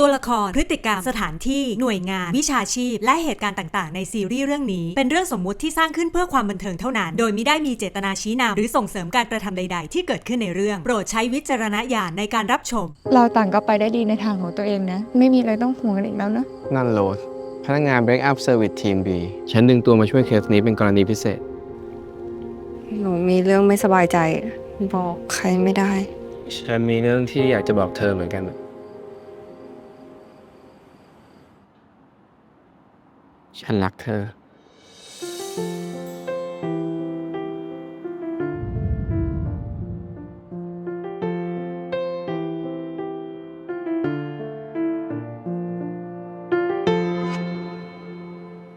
ตัวละคร พฤติกรรม สถานที่ หน่วยงาน วิชาชีพ และเหตุการณ์ต่าง ๆ ในซีรีส์เรื่องนี้ เป็นเรื่องสมมุติที่สร้างขึ้นเพื่อความบันเทิงเท่านั้น โดยไม่ได้มีเจตนาชี้นำหรือส่งเสริมการกระทำใด ๆ ที่เกิดขึ้นในเรื่อง โปรดใช้วิจารณญาณในการรับชม เราต่างก็ไปได้ดีในทางของตัวเองนะ ไม่มีอะไรต้องห่วงกันอีกแล้วนะ นั่นโรสพนักงาน Break Up Service Team B ฉันดึงตัวมาช่วยเคสนี้เป็นกรณีพิเศษ หนูมีเรื่องไม่สบายใจ บอกใครไม่ได้ ฉันมีเรื่องที่อยากจะบอกเธอเหมือนกัน ฉันรักเธอ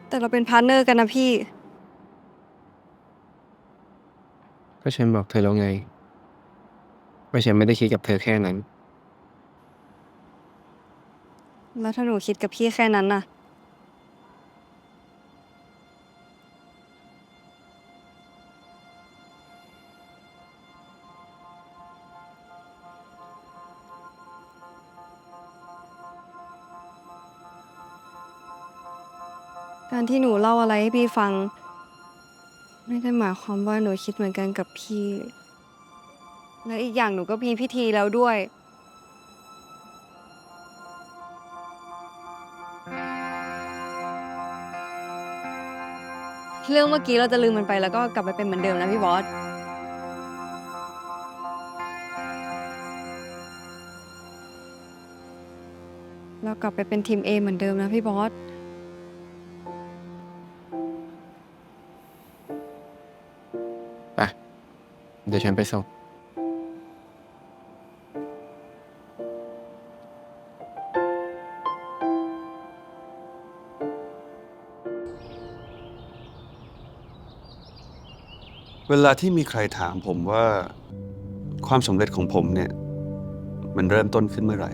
แต่เราเป็นพาร์ทเนอร์กันนะพี่ ก็ฉันบอกเธอแล้วไง ว่าฉันไม่ได้คิดกับเธอแค่นั้น แล้วถ้าหนูคิดกับพี่แค่นั้นน่ะ การที่หนูเล่าอะไรให้พี่ฟัง ไม่ได้หมายความว่าหนูคิดเหมือนกันกับพี่ และอีกอย่างหนูก็มีพิธีแล้วด้วย เรื่องเมื่อกี้เราจะลืมมันไปแล้วก็กลับไปเป็นเหมือนเดิมนะพี่บอส เรากลับไปเป็นทีม A เหมือนเดิมนะพี่บอส เดี๋ยวฉันไปส่ง เวลาที่มีใครถามผมว่าความสำเร็จของผมเนี่ย มันเริ่มต้นขึ้นเมื่อไหร่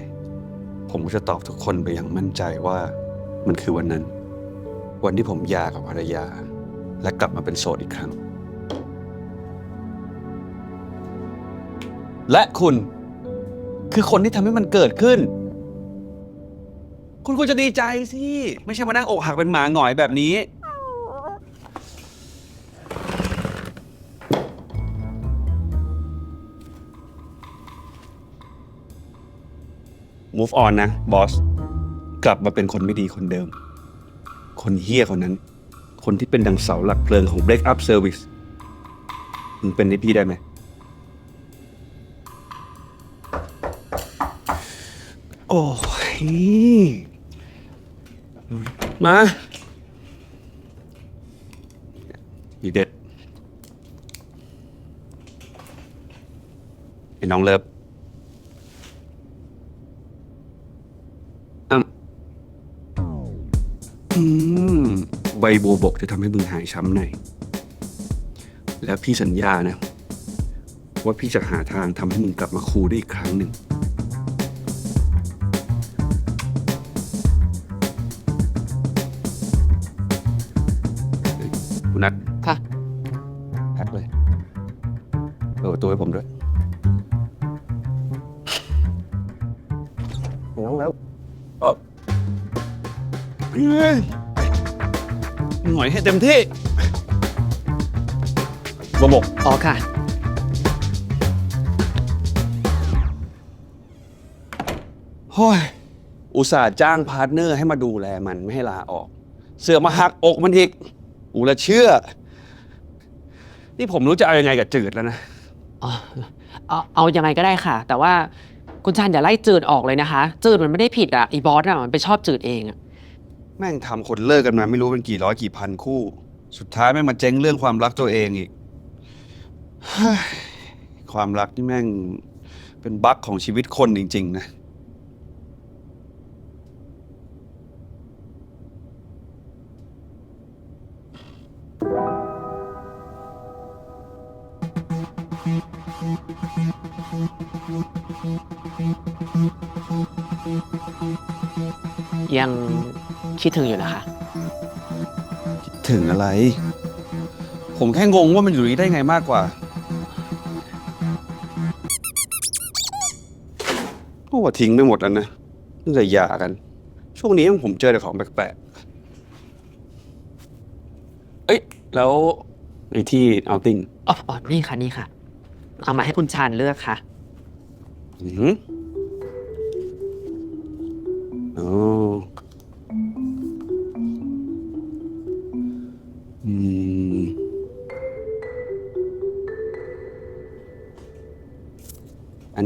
ผมก็จะตอบทุกคนไปอย่างมั่นใจว่ามันคือวันนั้น วันที่ผมหย่ากับภรรยา และกลับมาเป็นโสดอีกครั้ง และคุณ คือคนที่ทำให้มันเกิดขึ้น คุณควรจะดีใจสิ ไม่ใช่มานั่งอกหักเป็นหมาหงอยแบบนี้ move on นะ บอส กลับมาเป็นคนไม่ดีคนเดิม คนเฮี้ยคนนั้น คนที่เป็นดังเสาหลักเพลิงของ break up service มึงเป็นให้พี่ได้ไหม โอ้ยมาอีเด็ดไอ้น้องเลิฟอืมอืมใบบัวบกจะทำให้มึงหายช้ำในแล้วพี่สัญญานะ ว่าพี่จะหาทางทำให้มึงกลับมาคูลได้อีกครั้งหนึ่ง มที่บัวบกอ๋อค่ะโอ้ย อุตส่าห์จ้างพาร์ทเนอร์ให้มาดูแลมันไม่ให้ลาออก เสือกมาหักอกมันอีกอูละเชื่อ นี่ผมรู้จะเอายังไงกับจืดแล้วนะ อ๋อเอาเอายังไงก็ได้ค่ะ แต่ว่าคุณชันอย่าไล่จืดออกเลยนะคะ จืดมันไม่ได้ผิดอะไอีบอสอะมันไปชอบจืดเองอะ แม่งทำคนเลิกกันมาไม่รู้เป็นกี่ร้อยกี่พันคู่ สุดท้ายแม่งมาเจ๊งเรื่องความรักตัวเองอีกเฮ้ยความรักนี่แม่งเป็นบั๊กของชีวิตคนจริง ๆ นะ คิดถึงอยู่นะคะ ถึงอะไร ผมแค่งงว่ามันอยู่นี้ได้ไงมากกว่าโอ้ว่าทิ้งไปหมดแล้วนะตั้งแต่หย่ากัน ช่วงนี้ผมเจอแต่ของแปลกๆ เอ้ย แล้วไอ้ที่เอาติ้งอ๋ออ๋อนี่ค่ะ นี่ค่ะ เอามาให้คุณชานเลือกค่ะ อืมโอ้อื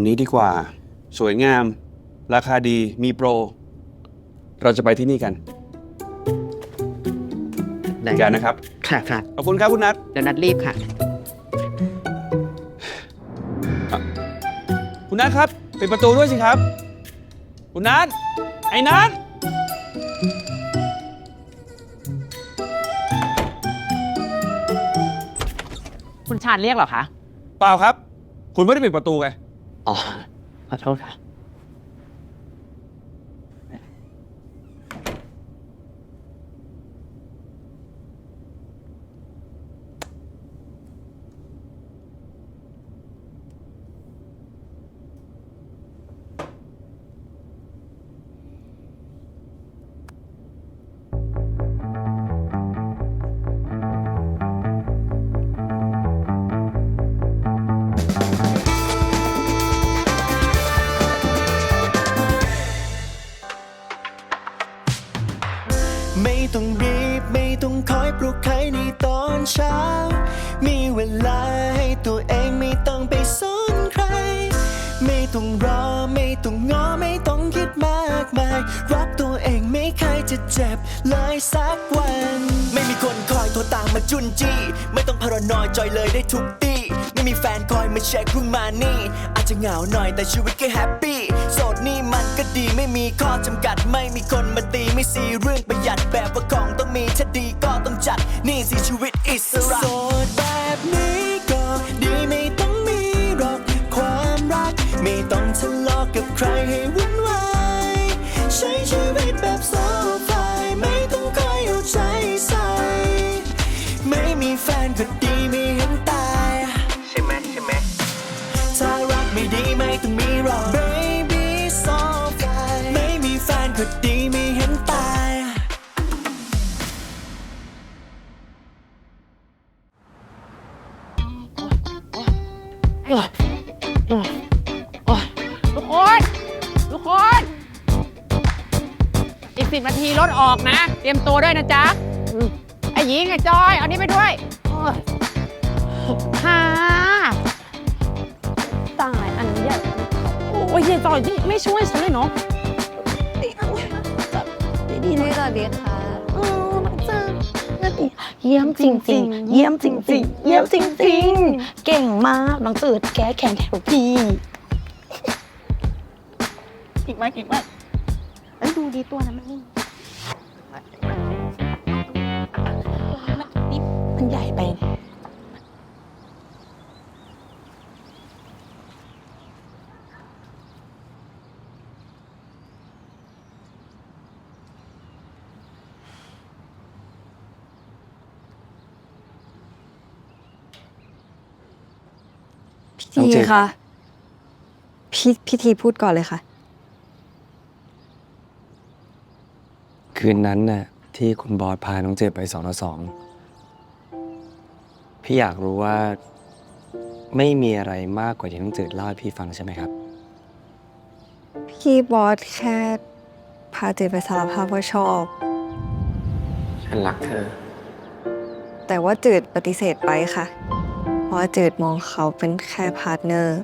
นนี้ดีกว่า สวยงาม ราคาดีมีโปร เราจะไปที่นี่กันได้กันนะครับ ค่ะค่ะขอบคุณครับคุณนัทเดี๋ยวนัดรีบค่ะ คุณนัทครับปิดประตูด้วยสิครับ คุณนัทไอ้นัทคุณชานเรียกเหรอคะ เปล่าครับ คุณไม่ได้ปิดประตูไง อ๋อขอ ปลุกใครในตอนเช้า มีเวลาให้ตัวเองไม่ต้องไปสนใคร ไม่ต้องรอไม่ต้องงอไม่ต้องคิดมากมาย รักตัวเองไม่เคยจะเจ็บเลยสักวัน ไม่มีคนคอยโทรตามมาจุนจี้ ไม่ต้องพารานอยจอยเลยได้ทุกตี ไม่มีแฟนคอยมาเช็ครุ่งมานี่ อาจจะเหงาหน่อยแต่ชีวิตก็แฮปปี้โสดนี่มันก็ดีไม่มีข้อจำกัดไม่มีคนมาตีไม่ซีเรื่องประหยัดแบบว่าของต้องมีถ้าดีก็ต้องจัดนี่สิชีวิตอิสระโสดแบบนี้ก็ดีไม่ต้องมีหรอกความรัก ไม่ต้องทะเลาะกับใครให้วุ่นวายใช้ชีวิตแบบโซฟ นาทีรถออกนะ เตรียมตัวด้วยนะจ๊ะอืมไอ้หญิงไอ้จอย เอานี้ไปด้วยโอ้ยหาตายอันใหญ่โอ้ยยายจอยนี่ไม่ช่วยฉันเลยเนาะดีดีสวัสดีค่ะเออมาเจอนั่นอีกเยี่ยมจริงๆ เยี่ยมจริงๆ เยี่ยมจริงๆ เก่งมากน้องจืดแก้แข็งแข็งทุกทีเก่งมากเก่งมากเอ้ยดูดีตัวนั้นมันนิ่ง มันใหญ่ไป พี่น้องทีเจนค่ะพี่พี่ทีพูดก่อนเลยค่ะ คืนนั้นน่ะที่คุณบอสพาน้องเจดไปสองต่อสอง พี่อยากรู้ว่าไม่มีอะไรมากกว่าที่น้องเจดเล่าให้พี่ฟังใช่ไหมครับ พี่บอสแค่พาเจดไปสารภาพว่าชอบ ฉันรักเธอ แต่ว่าจืดปฏิเสธไปค่ะ เพราะว่าจืดมองเขาเป็นแค่พาร์ทเนอร์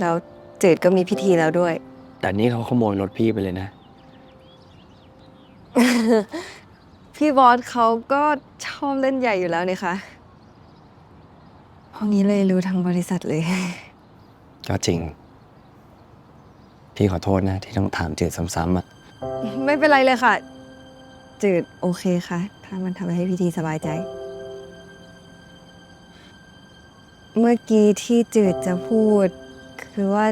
แล้วจืดก็มีพิธีแล้วด้วย แต่นี่เขาขโมยรถพี่ไปเลยนะ พี่บอสเขาก็ชอบเล่นใหญ่อยู่แล้วนี่คะเพ ราะงี้เลยรู้ทั้งบริษัทเลย ก็จริง พี่ขอโทษนะ ที่ต้องถามเจดซ้ำๆอะไม่เป็นไรเลยค่ะ จืดโอเคค่ะ ถ้ามันทำให้พิธีสบายใจ เมื่อกี้ที่จืดจะพูด คือว่า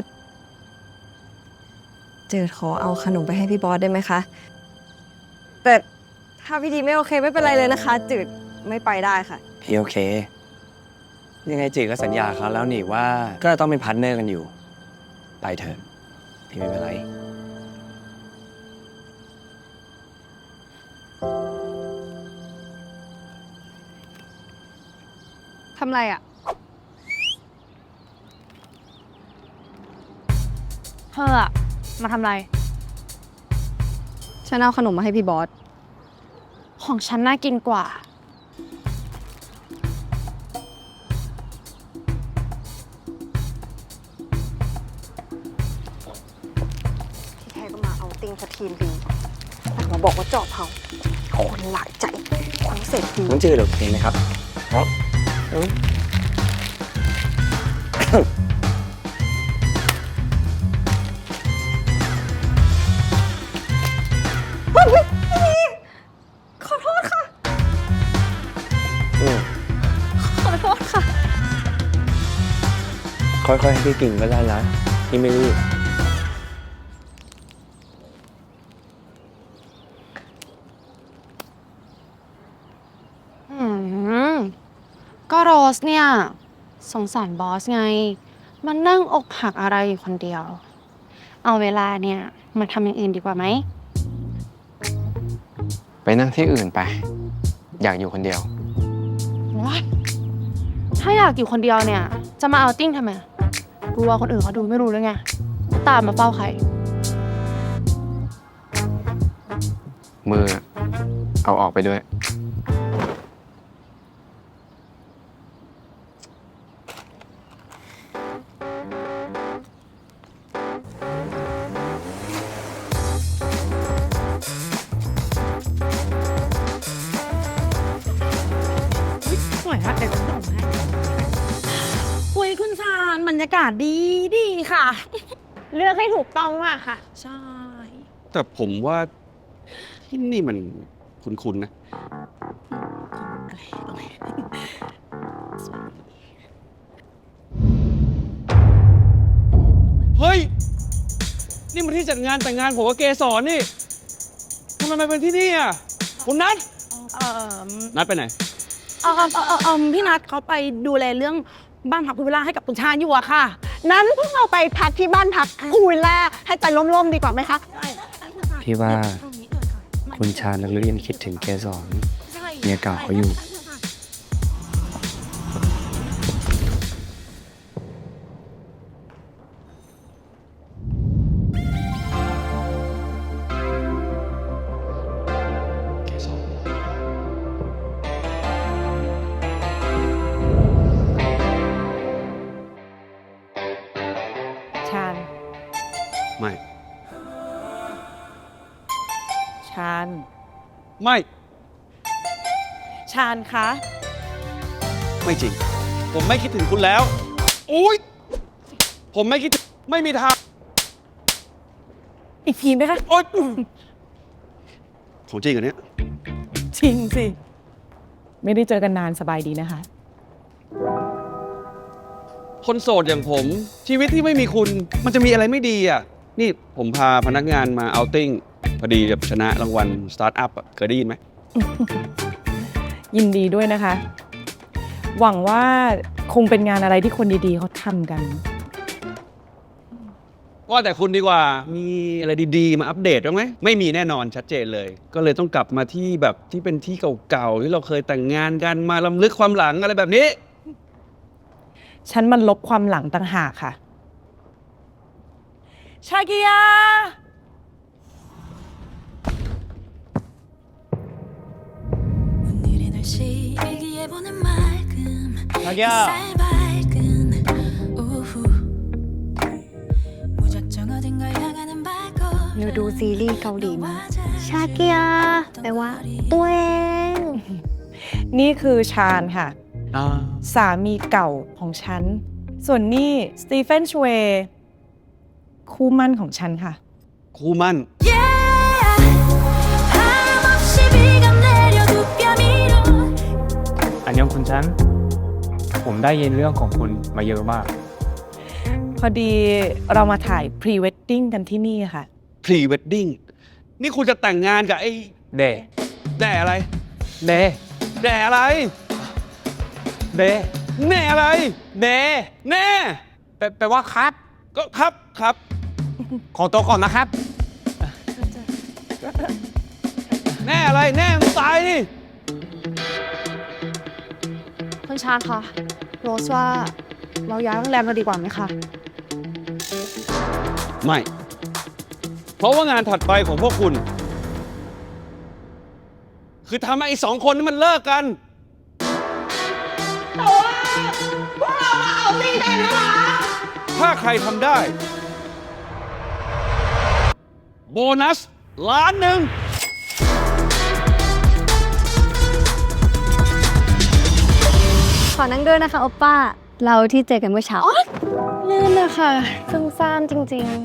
จืดขอเอาขนมไปให้พี่บอสได้ไหมคะ แต่ถ้าพิธีไม่โอเคไม่เป็นไรเลยนะคะ จืดไม่ไปได้ค่ะ พี่โอเค ยังไงเจ๋ก็สัญญาเขาแล้วนี่ว่า ก็ต้องเป็นพันเนอร์กันอยู่ ไปเถอะพี่ไม่เป็นไร ทำไรอะ เธอมาทำไร ฉันเอาขนมมาให้พี่บอส ของฉันน่ากินกว่า ท้ก็มาเอาติงสทีนดีแต่มาบอกว่าจอบเผาคนหลายใจคนเสร็จดีน้องจืดเห็นไหมครับครับขอโทษค่ะ อืมขอโทษค่ะ ค่อยๆให้พี่กิ่งก็ได้นะพี่ไม่รีบ อืม ก็โร สเนี่ย สงสารบอสไง มันนั่งอกหักอะไรอยู่คนเดียว เอาเวลาเนี่ยมาทำอย่างอื่นดีกว่าไหม ไปนั่งที่อื่นไป อยากอยู่คนเดียว What? ถ้าอยากอยู่คนเดียวเนี่ย จะมาเอาติ้งทำไมกลัวคนอื่นเขาดูไม่รู้หรือไงว่าตามมาเฝ้าใคร มือเอาออกไปด้วยาญบรรยากาศดีดีค่ะ เลือกให้ถูกต้องมากค่ะ ใช่ แต่ผมว่าที่นี่มันคุ้นๆนะ เฮ้ย นี่มันที่จัดงานแต่งงานผมกับเกสรนี่ทำไมมาเป็นที่นี่อะคุณนัทเออนัทไปไหน เออเออเออเออพี่นัทเขาไปดูแลเรื่อง บ้านพักคุณเวลาให้กับคุณชาญอยู่อะค่ะ นั้นพวกเราไปพักที่บ้านพักคูวิลล่าให้ใจร่มๆดีกว่าไหมคะ พี่ว่าคุณชาญนักเรียนคิดถึงเกสรเมียเก่าเขาอยู่ ไม่ ชาญ ไม่ ชาญคะ ไม่จริง ผมไม่คิดถึงคุณแล้ว อุ้ยผมไม่คิดถึงไม่มีทาง อีกทีไหมคะ โอ๊ยของจริงเหรอเนี่ย จริงสิ ไม่ได้เจอกันนานสบายดีนะคะ คนโสดอย่างผม ชีวิตที่ไม่มีคุณมันจะมีอะไรไม่ดีอะ นี่ผมพาพนักงานมาเอาติ้งพอดีแบบชนะรางวัลสตาร์ทอัพอะเคยได้ยินไหม ยินดีด้วยนะคะ หวังว่าคงเป็นงานอะไรที่คนดีๆเขาทำกัน ว่าแต่คุณดีกว่ามีอะไรดีๆ มาอัปเดตบ้างไหมไม่มีแน่นอนชัดเจนเลย ก็เลยต้องกลับมาที่แบบที่เป็นที่เก่าๆที่เราเคยแต่งงานกันมาลำลึกความหลังอะไรแบบนี้ ฉันมันลบความหลังต่างหากค่ะ ชากิยา 오늘의 날씨 일기예보는 맑음 자기야. 햇살 밝은 오후 무작정 어딘가 향하는 발걸음 หนูดูซีรีส์เกาหลีมา ชาเกียแปลว่า ตัวเอง นี่คือชาญค่ะ สามีเก่าของฉัน ส่วนนี่สตีเฟนชเวย์ คู่มั่นของฉันค่ะ คู่มั่น อันยองคุณฉันผมได้ยินเรื่องของคุณมาเยอะมาก พอดีเรามาถ่ายพรีเวดดิ้งกันที่นี่ค่ะ พรีเวดดิ้งนี่คุณจะแต่งงานกับไอ้แด่แด่อะไรแด่แด่อะไรแด่แน่อะไร เดแน่แปลแปลว่าครับ ก็ครับครับ ขอตัวก่อนนะครับ แน่อะไรแน่มึงตายดิเฮ้ยคุณชาญคะโรสว่าเราย้ายโรงแรมเราดีกว่าไหมคะไม่ เพราะว่างานถัดไปของพวกคุณ คือทำให้ไอ้สองคนนี้มันเลิกกันถ้าใครทำได้ โบนัส ล้านหนึ่งขอนั่งด้วยนะคะโอป้า เราที่เจอกันเมื่อเช้าลื่นนะคะซึมซ่ามจริง ๆ